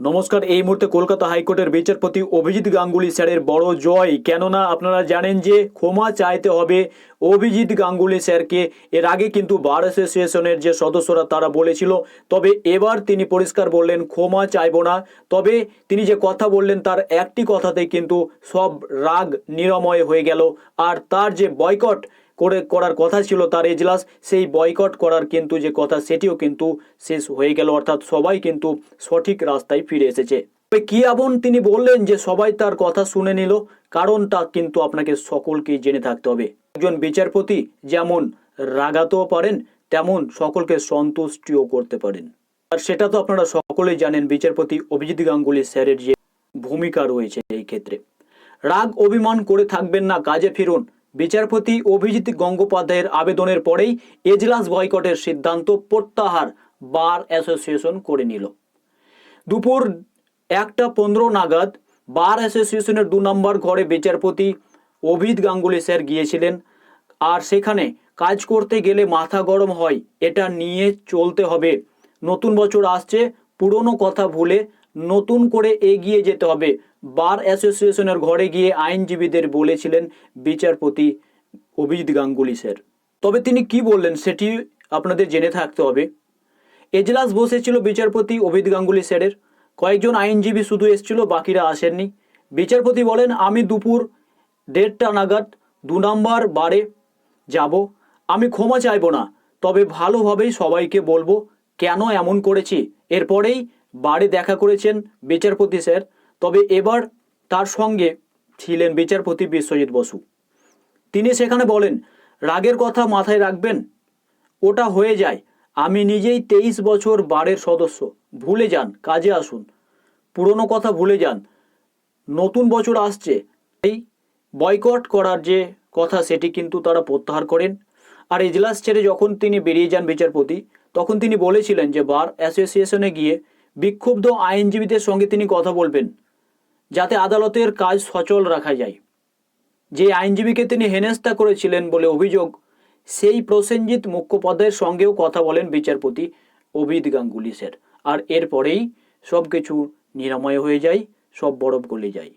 নমস্কার, এই মুহূর্তে কলকাতা হাইকোর্টের বিচারপতি অভিজিৎ গাঙ্গুলি স্যারের বড় জয়। কেননা আপনারা জানেন যে ক্ষমা চাইতে হবে অভিজিৎ গাঙ্গুলি স্যারকে। এর আগে কিন্তু বার অ্যাসোসিয়েশনের যে সদস্যরা তারা বলেছিল, তবে এবার তিনি পরিষ্কার বললেন, ক্ষমা চাইব না। তবে তিনি যে কথা বললেন, তার একটি কথাতেই কিন্তু সব রাগ নিরাময় হয়ে গেল। আর তার যে বয়কট করে করার কথা ছিল তার এজলাস সেই বয়কট করার কিন্তু যে কথা সেটিও কিন্তু শেষ হয়ে গেল। অর্থাৎ সবাই কিন্তু সঠিক রাস্তায় ফিরে এসেছে। তবে কি এমন তিনি বললেন যে সবাই তার কথা শুনে নিল, কারণটা কিন্তু আপনাকে সকলকেই জেনে থাকতে হবে। একজন বিচারপতি যেমন রাগাতেও পারেন, তেমন সকলকে সন্তুষ্টিও করতে পারেন। আর সেটা তো আপনারা সকলেই জানেন, বিচারপতি অভিজিৎ গাঙ্গুলি স্যারের যে ভূমিকা রয়েছে এই ক্ষেত্রে। রাগ অভিমান করে থাকবেন না, কাজে ফিরুন। বিচারপতি অভিজিৎ গঙ্গোপাধ্যায়ের আবেদনের পরেই এজলাস বয়কটের সিদ্ধান্ত প্রত্যাহার বার অ্যাসোসিয়েশন করে নিল। দুপুর একটা পনেরো নাগাদ বার অ্যাসোসিয়েশনের দু নম্বর ঘরে বিচারপতি অভিজিৎ গাঙ্গুলি স্যার গিয়েছিলেন আর সেখানে কাজ করতে গেলে মাথা গরম হয়, এটা নিয়ে চলতে হবে। নতুন বছর আসছে, পুরনো কথা ভুলে নতুন করে এগিয়ে যেতে হবে। বার অ্যাসোসিয়েশনের ঘরে গিয়ে আইনজীবীদের বলেছিলেন বিচারপতি অভিজিৎ গাঙ্গুলি স্যার। তবে তিনি কি বললেন সেটি আপনাদের জেনে থাকতে হবে। এজলাস বসেছিল বিচারপতি অভিজিৎ গাঙ্গুলি স্যারের। কয়েকজন আইনজীবী শুধু এসেছিল, বাকিরা আসেননি। বিচারপতি বলেন, আমি দুপুর দেড়টা নাগাদ দু নম্বর বারে যাব। আমি ক্ষমা চাইব না, তবে ভালোভাবেই সবাইকে বলব কেন এমন করেছি। এরপরেই বাড়ি দেখা করেছেন বিচারপতি স্যার। তবে এবার তার সঙ্গে ছিলেন বিচারপতি বিশ্বজিৎ বসু। তিনি সেখানে বলেন, রাগের কথা মাথায় রাখবেন, ওটা হয়ে যায়। আমি নিজেই তেইশ বছর বারের সদস্য। ভুলে যান, কাজে আসুন। পুরনো কথা ভুলে যান। নতুন বছর আসছে। এই বয়কট করার যে কথা সেটি কিন্তু তারা প্রত্যাহার করেন। আর এজলাস ছেড়ে যখন তিনি বেরিয়ে যান বিচারপতি, তখন তিনি বলেছিলেন যে বার অ্যাসোসিয়েশনে গিয়ে বিক্ষুব্ধ আইনজীবীদের সঙ্গে তিনি কথা বলবেন, যাতে আদালতের কাজ সচল রাখা যায়। যে আইনজীবীকে তিনি হেনস্থা করেছিলেন বলে অভিযোগ, সেই প্রসেনজিৎ মুখোপাধ্যায়ের সঙ্গেও কথা বলেন বিচারপতি অভিদ গাঙ্গুলিসের। আর এরপরেই সব কিছু নিরাময় হয়ে যায়, সব বরফ গলে যায়।